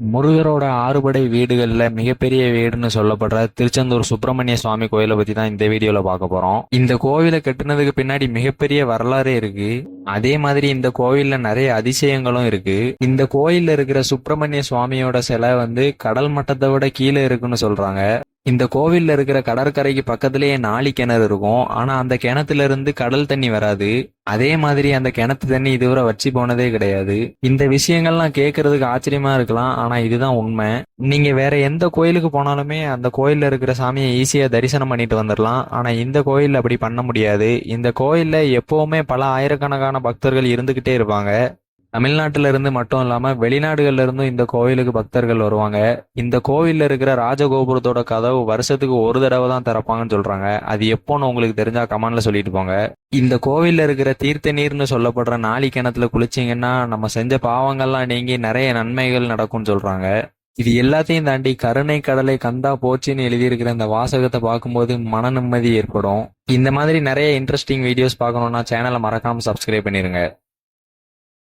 முருகரோட ஆறுபடை வீடுகளில் மிகப்பெரிய வீடுன்னு சொல்லப்படுற திருச்செந்தூர் சுப்பிரமணிய சுவாமி கோயிலை பத்தி தான் இந்த வீடியோல பார்க்க போறோம். இந்த கோவிலை கட்டுனதுக்கு பின்னாடி மிகப்பெரிய வரலாறே இருக்கு. அதே மாதிரி இந்த கோவில்ல நிறைய அதிசயங்களும் இருக்கு. இந்த கோயில்ல இருக்கிற சுப்பிரமணிய சுவாமியோட சிலை வந்து கடல் மட்டத்தை விட கீழே இருக்குன்னு சொல்றாங்க. இந்த கோவில்ல இருக்கிற கடற்கரைக்கு பக்கத்திலேயே நாலி கிணறு இருக்கும். ஆனா அந்த கிணத்துல இருந்து கடல் தண்ணி வராது. அதே மாதிரி அந்த கிணத்து தண்ணி இதுவரை வச்சு போனதே கிடையாது. இந்த விஷயங்கள்லாம் கேட்கறதுக்கு ஆச்சரியமா இருக்கலாம். ஆனா இதுதான் உண்மை. நீங்க வேற எந்த கோயிலுக்கு போனாலுமே அந்த கோயில்ல இருக்கிற சாமியை ஈஸியா தரிசனம் பண்ணிட்டு வந்துடலாம் ஆனா இந்த கோயில் அப்படி பண்ண முடியாது. இந்த கோயில்ல எப்பவுமே பல ஆயிரக்கணக்கான பக்தர்கள் இருந்துகிட்டே இருப்பாங்க. தமிழ்நாட்டில இருந்து மட்டும் இல்லாம வெளிநாடுகள்ல இருந்தும் இந்த கோவிலுக்கு பக்தர்கள் வருவாங்க. இந்த கோவில்ல இருக்கிற ராஜகோபுரத்தோட கதவு வருஷத்துக்கு ஒரு தடவை தான் திறப்பாங்கன்னு சொல்றாங்க. அது எப்போன்னு உங்களுக்கு தெரிஞ்சா கமெண்ட்ல சொல்லிட்டு போங்க. இந்த கோவில்ல இருக்கிற தீர்த்த நீர்னு சொல்லப்படுற நாளி கிணத்துல குளிச்சிங்கன்னா நம்ம செஞ்ச பாவங்கள்லாம் நீங்கி நிறைய நன்மைகள் நடக்கும்னு சொல்றாங்க. இது எல்லாத்தையும் தாண்டி கருணை கடலை கந்தா போச்சுன்னு எழுதியிருக்கிற இந்த வாசகத்தை பார்க்கும்போது மன நிம்மதி ஏற்படும். இந்த மாதிரி நிறைய இன்ட்ரெஸ்டிங் வீடியோஸ் பார்க்கணும்னா சேனலை மறக்காம சப்ஸ்கிரைப் பண்ணிருங்க.